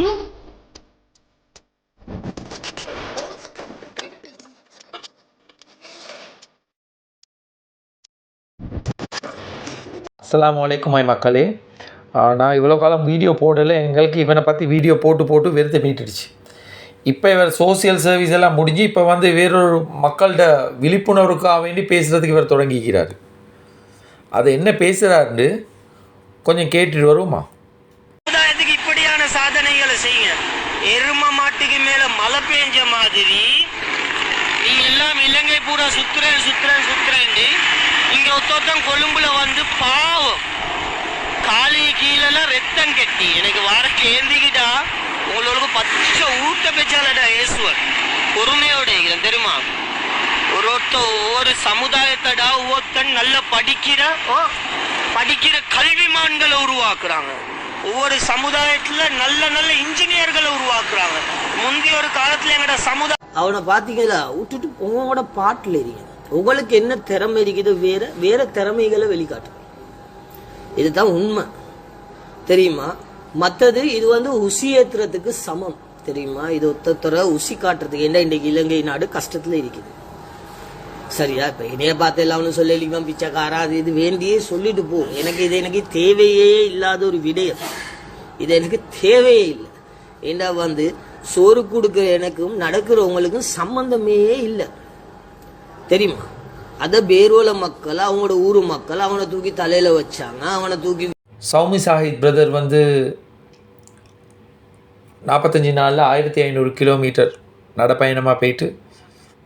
அஸ்லாம் வலைக்கும் மை மக்களே. நான் இவ்வளோ காலம் வீடியோ போடலை. எங்களுக்கு இவனை பற்றி வீடியோ போட்டு போட்டு வெறுத்து மீட்டுடுச்சு. இப்போ இவர் சோசியல் சர்வீஸ் எல்லாம் முடிஞ்சு இப்போ வந்து வேறொரு மக்கள்கிட்ட விழிப்புணர்வுக்காக வேண்டி பேசுகிறதுக்கு இவர் தொடங்கிக்கிறார். அது என்ன பேசுகிறாருன்னு கொஞ்சம் கேட்டுட்டு வருவோமா? சாதனைகளை செய்யுங்க. எரும மாட்டுக்கு மேல மழை பெஞ்ச மாதிரி நீங்க எல்லாம் இலங்கை பூரா சுத்துறேன் சுத்துறேன் சுத்துறேன் இங்க ஒத்தொத்தம் கொழும்புல வந்து பாவம். காலி கீழெல்லாம் ரத்தம் கட்டி. எனக்கு வார கேந்திக்கிட்டா உங்களுக்கு பச்சை ஊட்ட பெச்சாலடா ஏசுவர் பொறுமையோட தெருமா தெரியுமா? ஒரு ஒருத்த ஒவ்வொரு சமுதாயத்தடா ஒவ்வொருத்தன் நல்ல படிக்கிற ஓ, படிக்கிற கல்விமான்களை உருவாக்குறாங்க. ஒவ்வொரு சமுதாயத்துல நல்ல நல்ல இன்ஜினியர்களை உருவாக்குறாங்க. முந்தைய ஒரு காலத்துல எங்கட சமுதாயம் அவனை பார்த்தீங்களா விட்டுட்டு உங்களோட பாட்டில் இருக்கீங்க உங்களுக்கு என்ன திறமை இருக்குது வேற? வேற திறமைகளை வெளிக்காட்டு. இதுதான் உண்மை. தெரியுமா? மற்றது இது வந்து உசி ஏத்துறதுக்கு சமம். தெரியுமா? இது ஒத்தத்தர உசி காட்டுறதுக்கு என்ன இன்றைக்கு இலங்கை நாடு கஷ்டத்துல இருக்குது? சரியா? இப்ப இணைய பார்த்து எல்லாம் ஒன்றும் சொல்லலிங்க பிச்சைக்காரா அது இது வேண்டியே சொல்லிட்டு போ. எனக்கு இது எனக்கு தேவையே இல்லாத ஒரு விடயம். இது எனக்கு தேவையே இல்லை. ஏண்டா வந்து சோறு கொடுக்குற எனக்கும் நடக்கிறவங்களுக்கும் சம்பந்தமே இல்லை. தெரியுமா? அத பேரோல மக்கள் அவங்களோட ஊர் மக்கள் அவனை தூக்கி தலையில வச்சாங்க அவனை தூக்கி சௌமி சாஹித் பிரதர் வந்து நாற்பத்தஞ்சு நாளில் ஆயிரத்தி ஐநூறு கிலோமீட்டர் நடைப்பயணமாக போயிட்டு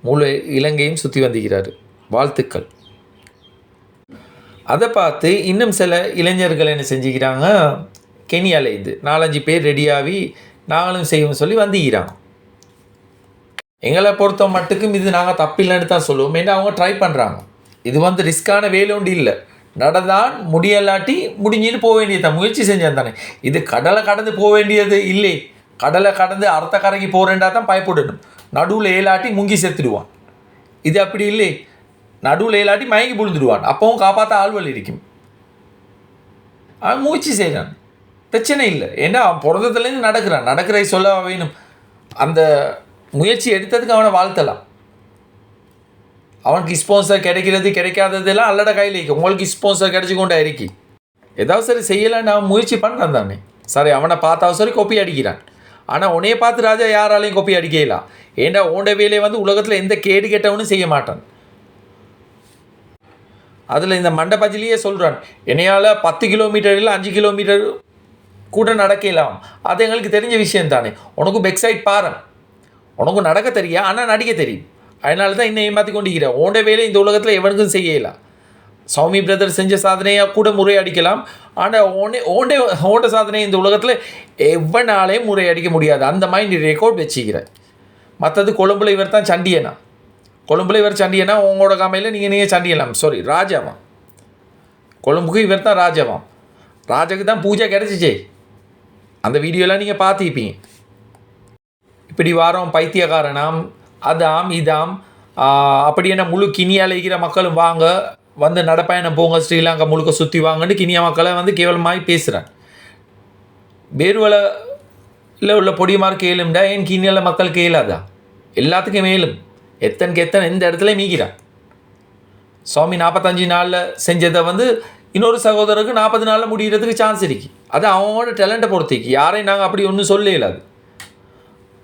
முழு இலங்கையும் சுற்றி வந்துகிறார் வாழ்த்துக்கள். அதை பார்த்து இன்னும் சில இளைஞர்கள் என்ன செஞ்சுக்கிறாங்க? கெனியாலேருந்து நாலஞ்சு பேர் ரெடியாகி நாங்களும் செய்வோம் சொல்லி வந்துக்கிறாங்க எங்களை பொறுத்த மட்டுக்கும் இது நாங்கள் தப்பில்லைன்னு தான் சொல்லுவோம். ஏன்னா அவங்க ட்ரை பண்ணுறாங்க இது வந்து ரிஸ்க்கான வேலை ஒன்று இல்லை. நடந்தான் முடியலாட்டி முடிஞ்சுன்னு போக வேண்டியது தான். முயற்சி செஞ்சேன் தானே. இது கடலை கடந்து போக வேண்டியது இல்லை. கடலை கடந்து அர்த்த கரைக்கு போகிறேன்டா தான் பயப்படணும். நடுவில் ஏலாட்டி முங்கி செத்துடுவான். இது அப்படி இல்லை. நடுவில் ஏலாட்டி மயங்கி விழுந்துடுவான் அப்பவும் காப்பாற்ற ஆள்வல் இருக்கும் அவன் முயற்சி செய்கிறான் பிரச்சனை இல்லை. ஏன்னா அவன் பிறந்ததுலேருந்து நடக்கிறான். நடக்கிறதை சொல்ல வேணும். அந்த முயற்சி எடுத்ததுக்கு அவனை வாழ்த்தலாம். அவனுக்கு ஸ்பான்சர் கிடைக்கிறது கிடைக்காததெல்லாம் அல்லட கையில் இருக்கு. உங்களுக்கு ஸ்பான்சர் கிடைச்சி கொண்டா இருக்கு. ஏதாவது சரி செய்யலான்னு அவன் முயற்சி பண்ணுறான் தானே. சரி அவனை பார்த்தா சரி கொப்பி அடிக்கிறான். ஆனால் உன்னைய பார்த்து ராஜா யாராலையும் கொப்பி அடிக்கலாம் ஏண்டா உண்ட வேலையை வந்து உலகத்தில் எந்த கேடு கெட்டவனும் செய்ய மாட்டான். அதில் இந்த மண்டபஜிலேயே சொல்கிறான் என்னையால் பத்து கிலோமீட்டர் இல்லை அஞ்சு கிலோமீட்டர் கூட நடக்கலாம் அது எங்களுக்கு தெரிஞ்ச விஷயம் தானே உனக்கும் பெக்ஸைட் பாரு உனக்கும் நடக்க தெரியா ஆனால் நடிக்க தெரியும். அதனால தான் இன்னும் ஏமாற்றி கொண்டிருக்கிறேன் ஓண்ட வேலை இந்த உலகத்தில் எவனுக்கும் செய்யலாம் சௌமி பிரதர் செஞ்ச சாதனையாக கூட முறையடிக்கலாம். ஆனால் ஓனே ஓண்டே ஓண்ட சாதனை இந்த உலகத்தில் எவனாலையும் முறையடிக்க முடியாது. அந்த மாதிரி நீ ரெக்கார்ட் வச்சுக்கிறேன். மற்றது கொழும்புல இவர் தான் சண்டியனா? கொழும்புல இவர் சண்டியனா? உங்களோட காமையில் நீங்கள் நீங்கள் சண்டியலாம் சாரி ராஜாவாம் கொழும்புக்கு இவர் தான் ராஜாவாம் ராஜாக்கு தான் பூஜை கிடச்சிச்சே. அந்த வீடியோலாம் நீங்கள் பார்த்துப்பீங்க இப்படி வாரம் பைத்தியக்காரனாம் அதாம் இதாம் அப்படி என்ன முழு கினியால் இருக்கிற மக்களும் வாங்க வந்து நடப்பயணம் போங்க ஸ்ரீலங்கா முழுக்க சுற்றி வாங்கன்னு கினியா மக்களை வந்து கேவலமாய் பேசுகிறேன் பேருவலையில் உள்ள பொடிமார் கேளும்டா ஏன் கினியால மக்கள் கேளாதா? எல்லாத்துக்கும் மேலும் எத்தனைக்கு எத்தனை எந்த இடத்துல மீகிறான். சுவாமி நாற்பத்தஞ்சு நாளில் செஞ்சதை வந்து இன்னொரு சகோதரருக்கு நாற்பது நாளில் முடிகிறதுக்கு சான்ஸ் இருக்கு. அது அவனோட டேலண்ட்டை பொறுத்திக்கு. யாரையும் நாங்கள் அப்படி ஒன்றும் சொல்ல அது.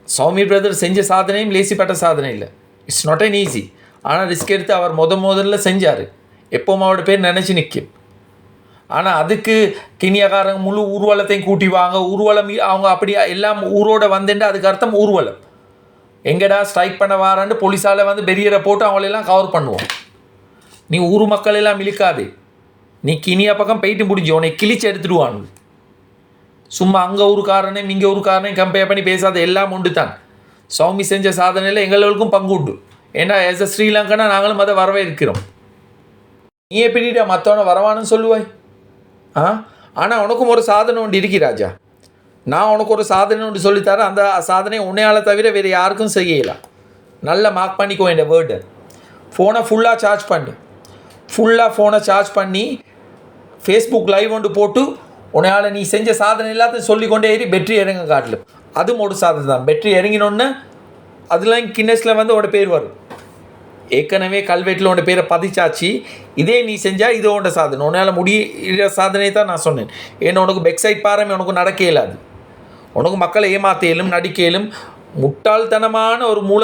சுவாமி பிரதர் செஞ்ச சாதனையும் லேசிப்பட்ட சாதனை இல்லை. இட்ஸ் நாட் அன் ஈஸி ஆனால் ரிஸ்க் எடுத்து அவர் முத முதல்ல செஞ்சார். எப்போவும் அவரோட பேர் நினச்சி நிற்கும் ஆனால் அதுக்கு கினியக்காரங்க முழு ஊர்வலத்தையும் கூட்டி வாங்க ஊர்வலம் அவங்க அப்படி எல்லாம் ஊரோட வந்தேன்ட்டு அதுக்கு அர்த்தம் ஊர்வலம். எங்கடா ஸ்ட்ரைக் பண்ண வாரான்னு போலீஸால் வந்து பெரியரை போட்டு அவங்களெல்லாம் கவர் பண்ணுவோம். நீ ஊர் மக்கள் எல்லாம் இழுக்காது நீ கினியா பக்கம் போயிட்டு முடிஞ்சு உன்னை கிழிச்சு எடுத்துடுவான். சும்மா அங்கே ஊருக்காரனே இங்கே ஊருக்காரனே கம்பேர் பண்ணி பேசாத எல்லாம் உண்டு தான் சௌமி செஞ்ச சாதனையில் எங்களுக்கும் பங்கு உண்டு. ஏன்னா எஸ் எ ஸ்ரீலங்கனா நாங்களும் அதை வரவேற்கிறோம். நீ எப்படிடா மற்றவனை வரவான்னு சொல்லுவாய். ஆ? ஆனால் உனக்கும் ஒரு சாதனை ஒன்று இருக்கி ராஜா. நான் உனக்கு ஒரு சாதனை ஒன்று சொல்லித்தரேன். அந்த சாதனை உன்னையால் தவிர வேறு யாருக்கும் செய்யலாம் நல்லா மார்க் பண்ணிக்கோ இந்த வேர்டு ஃபோனை ஃபுல்லாக சார்ஜ் பண்ணு. ஃபுல்லாக ஃபோனை சார்ஜ் பண்ணி ஃபேஸ்புக் லைவ் ஒன்று போட்டு உன்னையால் நீ செஞ்ச சாதனை எல்லாத்தையும் சொல்லிக்கொண்டே ஏறி வெற்றி இறங்க காட்டில் அதுவும் ஒரு சாதனை தான். பெட்ரி இறங்கினோன்னே அதெல்லாம் கின்னஸில் வந்து உட பேர் வரும். ஏற்கனவே கல்வெட்டில் உன்னோட பேரை பதிச்சாச்சு. இதே நீ செஞ்சால் இது உன்னோட சாதனை. உன்னால் முடியிற சாதனை தான் நான் சொன்னேன். ஏன்னா உனக்கு பெக்ஸைட் பாரமே உனக்கு நடக்க இயலாது உனக்கு மக்களை ஏமாத்தேலும் நடிக்கையிலும் முட்டாள்தனமான ஒரு மூல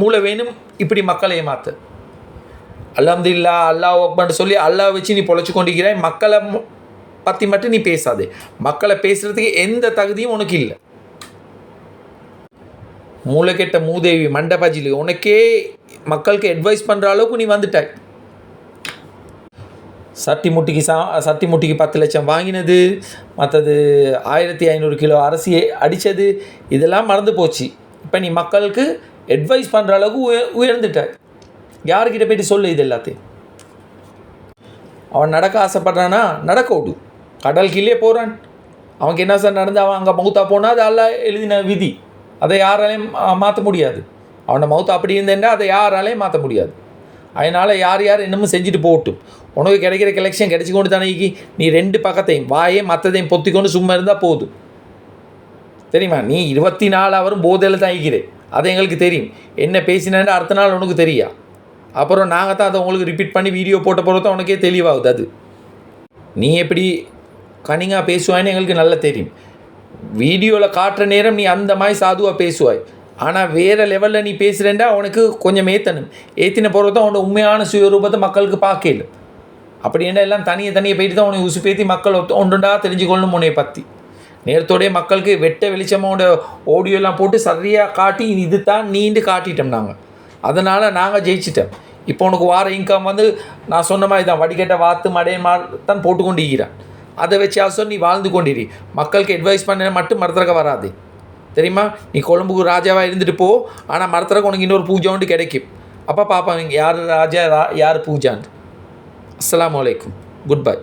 மூளை வேணும் இப்படி மக்களை ஏமாத்து. அல்ஹம்துலில்லா அல்லாஹ் அக்பர்னு சொல்லி அல்லாஹ் வச்சு நீ பொழைச்சி கொண்டிருக்கிறாய். மக்களை பற்றி மட்டும் நீ பேசாதே. மக்களை பேசுகிறதுக்கு எந்த தகுதியும் உனக்கு இல்லை. மூளைக்கெட்ட மூதேவி மண்டபஜிலி உனக்கே மக்களுக்கு அட்வைஸ் பண்ணுற அளவுக்கு நீ வந்துட்டாய். சட்டி முட்டிக்கு சா சட்டி முட்டிக்கு பத்து லட்சம் வாங்கினது மற்றது ஆயிரத்தி ஐநூறு கிலோ அரிசி அடித்தது இதெல்லாம் மறந்து போச்சு. இப்போ நீ மக்களுக்கு அட்வைஸ் பண்ணுற அளவுக்கு உய உயர்ந்துட்ட யாருக்கிட்ட போயிட்டு சொல்லு இது எல்லாத்தையும். அவன் நடக்க ஆசைப்பட்றான்னா நடக்க விடு. கடல் கீழே போகிறான் அவனுக்கு என்ன சார் நடந்து அவன் அங்கே மௌத்தா போனால் அது அல்ல எழுதின விதி. அதை யாராலையும் மாற்ற முடியாது. அவனை மௌத்தா அப்படி இருந்தேன்னா அதை யாராலையும் மாற்ற முடியாது. அதனால் யார் யார் என்னமோ செஞ்சுட்டு போகட்டும். உனக்கு கிடைக்கிற கலெக்ஷன் கிடைச்சி கொண்டு தானே நீ ரெண்டு பக்கத்தையும் வாயே மற்றதையும் பொத்திக்கொண்டு சும்மா இருந்தால் போதும். தெரியுமா? நீ இருபத்தி நாலு அவரும் போதையில் தான் இருக்கிறே. அது எங்களுக்கு தெரியும். என்ன பேசினேன்னு அடுத்த நாள் உனக்கு தெரியா? அப்புறம் நாங்கள் தான் அதை உங்களுக்கு ரிப்பீட் பண்ணி வீடியோ போட்ட பிறகு தான் உனக்கே தெளிவாகுது அது. நீ எப்படி கனிங்காக பேசுவாய்னு எங்களுக்கு நல்லா தெரியும். வீடியோவில் காட்டுற நேரம் நீ அந்த மாதிரி சாதுவாக பேசுவாய். ஆனால் வேறு லெவலில் நீ பேசுகிறேன்டா அவனுக்கு கொஞ்சம் ஏற்றணும் ஏற்றின பிறகு தான் அவனோட உண்மையான சுயரூபத்தை மக்களுக்கு பார்க்கல. அப்படின்னா எல்லாம் தனியை தனியை போயிட்டு தான் உனக்கு உசுப்பேற்றி மக்கள் ஒத்து- ஒன்றுண்டா தெரிஞ்சுக்கொள்ளணும் உன்னை பற்றி நேரத்தோடைய மக்களுக்கு வெட்ட வெளிச்சமோட ஓடியோலாம் போட்டு சரியாக காட்டி இது தான் நீண்டு காட்டிட்டோம் நாங்கள் அதனால் நாங்கள் ஜெயிச்சிட்டோம். இப்போ உனக்கு வார இன்கம் வந்து நான் சொன்ன மாதிரி தான் வடிகட்ட வாத்து மடைய தான் போட்டு கொண்டு அதை வச்சு நீ வாழ்ந்து கொண்டிரு. மக்களுக்கு அட்வைஸ் பண்ண மட்டும் மறந்துறக்க வராது. தெரியுமா? நீ கொழும்புக்கு ராஜாவாக இருந்துட்டு போ. ஆனால் மரத்தில் உனக்கு இன்னொரு பூஜை ஒன்று கிடைக்கும். அப்போ பார்ப்பாங்க யார் ராஜா ரா- யார் பூஜான்னு? அஸ்லாம் அலைக்கும். Good bye